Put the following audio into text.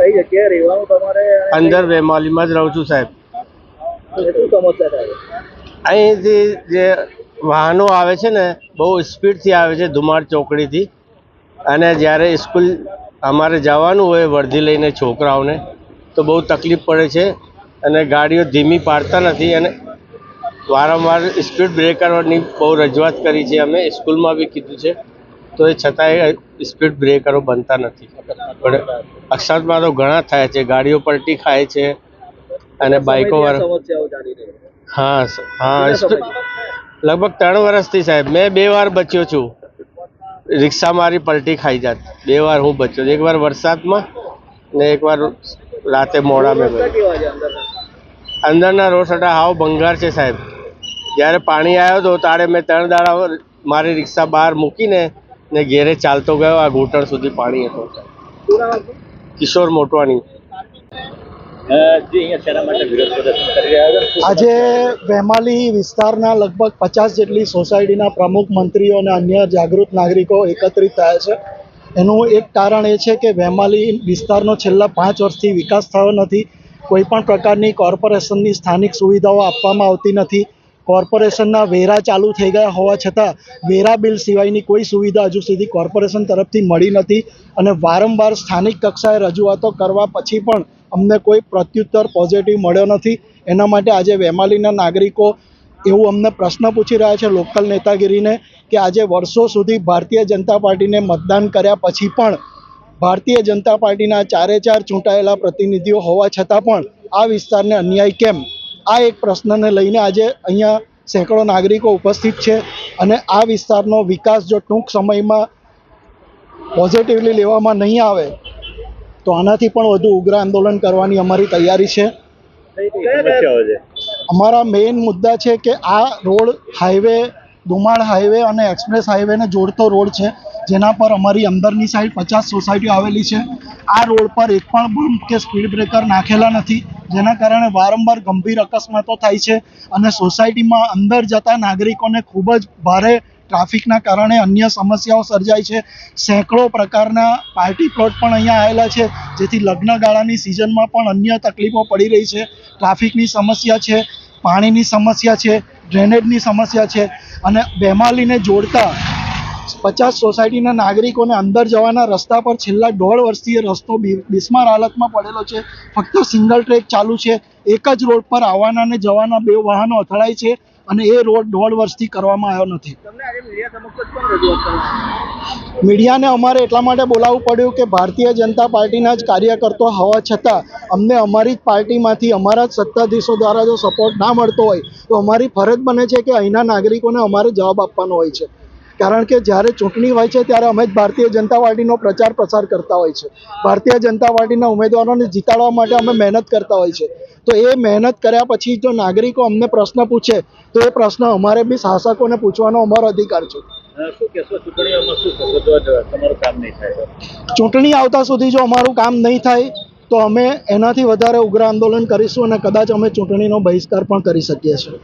કઈ જગ્યાએ રહેવાનું તમારે? અંદર વેમાલીમાં જ રહું છું સાહેબ. શું સમસ્યા થાય? અહીંથી જે વાહનો આવે છે ને બહુ સ્પીડથી આવે છે ધુમાડ ચોકડીથી. અને જ્યારે સ્કૂલ અમારે જવાનું હોય વર્ધી લઈને છોકરાઓને તો બહુ તકલીફ પડે છે અને ગાડીઓ ધીમી પાડતા નથી અને વારંવાર સ્પીડ બ્રેકરની બહુ રજૂઆત કરી છે. અમે સ્કૂલમાં બી કીધું છે તો એ છતાંય સ્પીડ બ્રેકરો બનતા નથી પણ અકસ્માતો તો ઘણા થાય છે ગાડીઓ પલટી ખાય છે અને બાઇકો. હા હા? લગભગ ત્રણ વર્ષથી સાહેબ મેં બે વાર બચ્યો છું રિક્ષા મારી પલટી ખાઈ જાત બે વાર હું બચ્યો. એક વાર વરસાદમાં ને એક વાર રાતે મોડા મેં અંદરના? રોડ રોડ હાવ ભંગાર છે સાહેબ જ્યારે પાણી આવ્યો હતો તારે મેં ત્રણ દાડા મારી રિક્ષા બહાર મૂકીને ને ઘેરે ચાલતો ગયો આ ઘૂંટણ સુધી પાણી હતો? કિશોર મોટવાણી અ, જે અહીંયા શેના માટે વિરોધ પ્રદર્શન કરી રહ્યા હતા શું આજે વેમાલી વિસ્તારના લગભગ પચાસ જેટલી સોસાયટીના પ્રમુખ મંત્રીઓ અને અન્ય જાગૃત નાગરિકો એકત્રિત થયા છે. એનું એક કારણ એ છે કે વેમાલી વિસ્તારનો છેલ્લા પાંચ વર્ષથી વિકાસ થયો નથી. કોઈ પણ પ્રકારની કોર્પોરેશનની સ્થાનિક સુવિધાઓ આપવામાં આવતી નથી. કોર્પોરેશનના વેરા ચાલુ થઈ ગયા હોવા છતાં વેરા બિલ સિવાયની કોઈ સુવિધા હજુ સુધી કોર્પોરેશન તરફથી મળી નથી અને વારંવાર સ્થાનિક કક્ષાએ રજૂઆતો કરવા પછી પણ અમને કોઈ પ્રત્યુત્તર પોઝિટિવ મળ્યો નથી. એના માટે આજે વેમાલીના નાગરિકો એવું અમને પ્રશ્ન પૂછી રહ્યા છે લોકલ નેતાગીરીને કે આજે વર્ષો સુધી ભારતીય જનતા પાર્ટીને મતદાન કર્યા પછી પણ ભારતીય જનતા પાર્ટીના ચારે ચાર ચૂંટાયેલા પ્રતિનિધિઓ હોવા છતાં પણ આ વિસ્તારને અન્યાય કેમ? આ એક પ્રશ્નને લઈને આજે અહીંયા સેંકડો નાગરિકો ઉપસ્થિત છે અને આ વિસ્તારનો વિકાસ જો ટૂંક સમયમાં પોઝિટિવલી લેવામાં નહીં આવે તો આનાથી પણ વધુ ઉગ્ર આંદોલન કરવાની અમારી તૈયારી છે. અમારા મેઇન મુદ્દા છે કે આ રોડ હાઈવે દુમાળ હાઈવે અને એક્સપ્રેસ હાઈવેને જોડતો રોડ છે જેના પર અમારી અંદરની સાઈડ પચાસ સોસાયટીઓ આવેલી છે. આ રોડ પર એક પણ બમ્પ કે સ્પીડ બ્રેકર નાખેલા નથી. જેના કારણે વારંવાર ગંભીર અકસ્માતો થાય છે અને સોસાયટીમાં અંદર જતા નાગરિકોને ખૂબ જ ભારે ટ્રાફિકના કારણે અન્ય સમસ્યાઓ સર્જાય છે. સેંકડો પ્રકારના પાર્ટી પ્લોટ પણ અહીંયા આવેલા છે, જેથી લગ્નગાળાની સિઝનમાં પણ અન્ય તકલીફો પડી રહી છે. ટ્રાફિકની સમસ્યા છે, પાણીની સમસ્યા છે, ડ્રેનેજની સમસ્યા છે અને બેમાલીને જોડતા પચાસ સોસાયટીના નાગરિકોને અંદર જવાના રસ્તા પર છેલ્લા દોઢ વર્ષથી રસ્તો બિસ્માર હાલતમાં પડેલો છે. ફક્ત સિંગલ ટ્રેક ચાલુ છે. એક જ રોડ પર આવવાના અને જવાના બે વાહનો અથડાય છે અને એ રોડ દોઢ વર્ષથી કરવામાં આવ્યો નથી. મીડિયાને અમારે એટલા માટે બોલાવવું પડ્યું કે ભારતીય જનતા પાર્ટીના જ કાર્યકર્તો હોવા છતાં અમને અમારી જ પાર્ટીમાંથી અમારા જ સત્તાધીશો દ્વારા જો સપોર્ટ ના મળતો હોય તો અમારી ફરજ બને છે કે અહીંના નાગરિકોને અમારે જવાબ આપવાનો હોય છે. કારણ કે જ્યારે ચૂંટણી હોય છે ત્યારે અમે જ ભારતીય જનતા પાર્ટીનો પ્રચાર પ્રસાર કરતા હોય છે. ભારતીય જનતા પાર્ટીના ઉમેદવારોને જીતાડવા માટે અમે મહેનત કરતા હોય છે. તો એ મહેનત કર્યા પછી જો નાગરિકો અમને પ્રશ્ન પૂછે તો એ પ્રશ્ન અમારે બી શાસકોને પૂછવાનો અમારો અધિકાર છે? ચૂંટણી આવતા સુધી જો અમારું કામ નહીં થાય તો અમે એનાથી વધારે ઉગ્ર આંદોલન કરીશું અને કદાચ અમે ચૂંટણીનો બહિષ્કાર પણ કરી શકીએ છીએ.